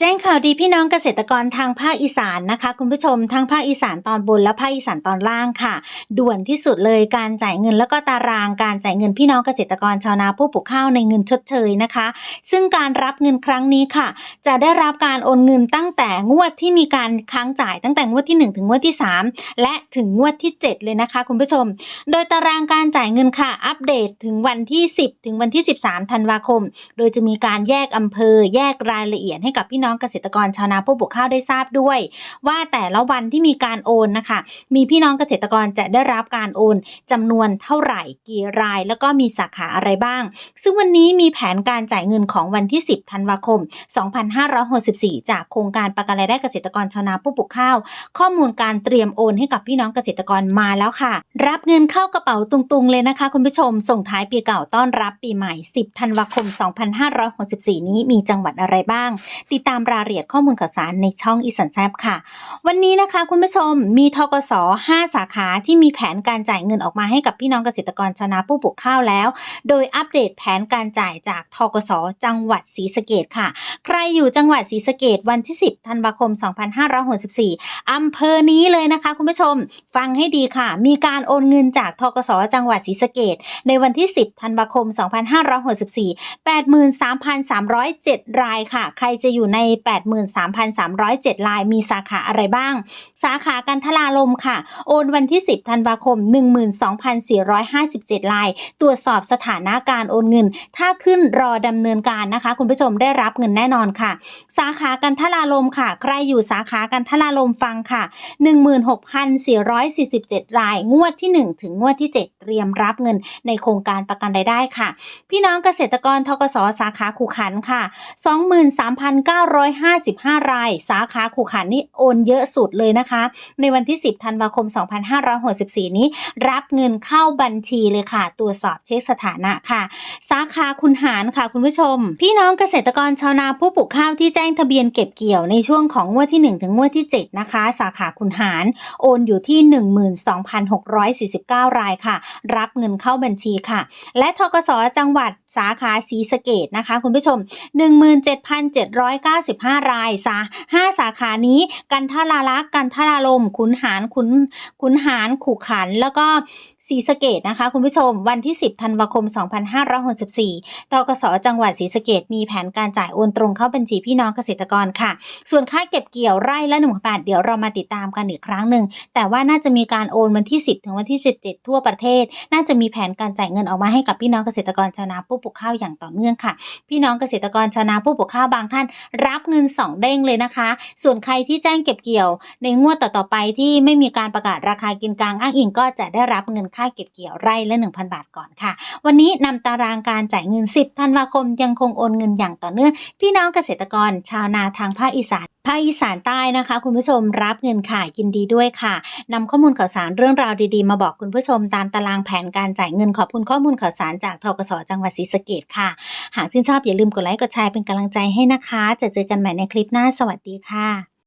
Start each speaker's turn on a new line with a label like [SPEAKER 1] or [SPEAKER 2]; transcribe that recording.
[SPEAKER 1] แจ้งข่าวดีพี่น้องเกษตรกรทางภาคอีสานนะคะ คุณผู้ชมทั้งภาคอีสานตอนบนและภาคอีสานตอนล่างค่ะ ด่วนที่สุดเลยการจ่ายเงินแล้วก็ตารางการจ่ายเงินพี่น้องเกษตรกรชาวนาผู้ปลูกข้าวในเงินชดเชยนะคะ ซึ่งการรับเงินครั้งนี้ค่ะ จะได้รับการโอนเงินตั้งแต่งวดที่มีการค้างจ่ายตั้งแต่งวดที่ 1 ถึงงวดที่ 3 และถึงงวดที่ 7 เลยนะคะ คุณผู้ชม โดยตารางการจ่ายเงินค่ะ อัปเดตถึงวันที่ 10 ถึงวันที่ 13ธันวาคม โดยจะมีการแยกอำเภอ แยกรายละเอียดให้กับพี่น้อง้องเกษตรกรชาวนาผู้ปลูกข้าวได้ทราบด้วย ว่าแต่ละวันที่มีการโอนนะคะ มีพี่น้องเกษตรกรจะได้รับการโอนจำนวนเท่าไหร่กี่ราย แล้วก็มีสาขาอะไรบ้าง ซึ่งวันนี้มีแผนการจ่ายเงินของวันที่ 10 ธันวาคม 2564 จากโครงการประกันรายได้เกษตรกรชาวนาผู้ปลูกข้าว ข้อมูลการเตรียมโอนให้กับพี่น้องเกษตรกรมาแล้วค่ะ รับเงินเข้ากระเป๋าตุงๆเลยนะคะ คุณผู้ชมส่งท้ายปีเก่าต้อนรับปีใหม่ 10 ธันวาคม 2564 นี้มีจังหวัดอะไรบ้าง ติดตามรายละเอียดข้อมูลข่าวสารในช่องอีสันแซบค่ะ วันนี้นะคะคุณผู้ชมมีทกส5สาขาที่มีแผนการจ่ายเงินออกมาให้กับพี่น้องเกษตรกรชาวนาผู้ปลูกข้าวแล้ว โดยอัปเดตแผนการจ่ายจากทกสจังหวัดศรีสะเกดค่ะ ใครอยู่จังหวัดศรีสะเกดวันที่ 10ธันวาคม 2564อำเภอนี้เลยนะคะคุณผู้ชมฟังให้ดีค่ะ มีการโอนเงินจากทกสจังหวัดศรีสะเกดในวันที่ 10ธันวาคม 2564 83,307 รายค่ะ ใครจะอยู่ใน83,307 รายมีสาขาอะไรบ้าง สาขากันทลาลมค่ะ โอนวันที่ 10 ธันวาคม 12,457 ราย ตรวจสอบสถานะการโอนเงิน ถ้าขึ้นรอดำเนินการนะคะ คุณผู้ชมได้รับเงินแน่นอนค่ะ สาขากันทลาลมค่ะ ใครอยู่สาขากันทลาลมฟังค่ะ 16,447 ราย งวดที่ 1 ถึงงวดที่ 7 เตรียมรับเงินในโครงการประกันรายได้ค่ะ พี่น้องเกษตรกรทกสสาขาขุขันค่ะ 23,900 23,955 ราย สาขาขุขันนี่โอนเยอะสุดเลยนะคะ ในวันที่ 10 ธันวาคม 2564 นี้ รับเงินเข้าบัญชีเลยค่ะ ตรวจสอบเช็คสถานะค่ะ สาขาคุณหารค่ะคุณผู้ชม พี่น้องเกษตรกรชาวนาผู้ปลูกข้าวที่แจ้งทะเบียนเก็บเกี่ยวในช่วงของงวดที่ 1 ถึงงวดที่ 7 นะคะ สาขาคุณหารโอนอยู่ที่ 12,649 รายค่ะ รับเงินเข้าบัญชีค่ะ และทกสจังหวัดสาขาศรีสะเกดนะคะ คุณผู้ชม95รายสา5สาขานี้ กันทราลักษ์กันทราลมขุนหารขุนขุนหารขุขัน แล้วก็ ศรีสะเกดนะคะ คุณผู้ชม วันที่ 10ธันวาคม 2564ตกสจังหวัดศรีสะเกดมีแผนการจ่ายโอนตรงเข้าบัญชีพี่น้องเกษตรกรค่ะ ส่วนค่าเก็บเกี่ยวไร่ละ1บาทเดี๋ยวเรามาติดตามกันอีกครั้งหนึ่ง แต่ว่าน่าจะมีการโอนวันที่ 10 ถึงวันที่ 17 ทั่วประเทศ น่าจะมีแผนการจ่ายเงินออกมาให้กับพี่น้องเกษตรกรชาวนาผู้ปลูกข้าวอย่างต่อเนื่องค่ะ พี่น้องเกษตรกรชาวนาผู้ปลูกข้าวบางท่าน รับเงิน 2 เด้งเลยนะคะ ส่วนใครที่แจ้งเก็บเกี่ยว ในงวดต่อๆไปที่ไม่มีการประกาศราคากินกลางอ้างอิงก็จะได้รับเงินค่าเก็บเกี่ยวไร่ละ 1,000 บาทก่อนค่ะ วันนี้นำตารางการจ่ายเงิน 10 ธันวาคมยังคงโอนเงินอย่างต่อเนื่อง พี่น้องเกษตรกรชาวนาทางภาคอีสานภาคอีสานใต้นะคะ คุณผู้ชมรับเงินค่ะยินดีด้วยค่ะนำข้อมูลข่าวสารเรื่องราวดีๆ มาบอกคุณผู้ชมตามตารางแผนการจ่ายเงินขอบคุณข้อมูลข่าวสารจากทกสจังหวัดศรีสะเกดค่ะ หากชื่นชอบอย่าลืมกดไลค์กดแชร์เป็นกำลังใจให้นะคะ จะเจอกันใหม่ในคลิปหน้าสวัสดีค่ะ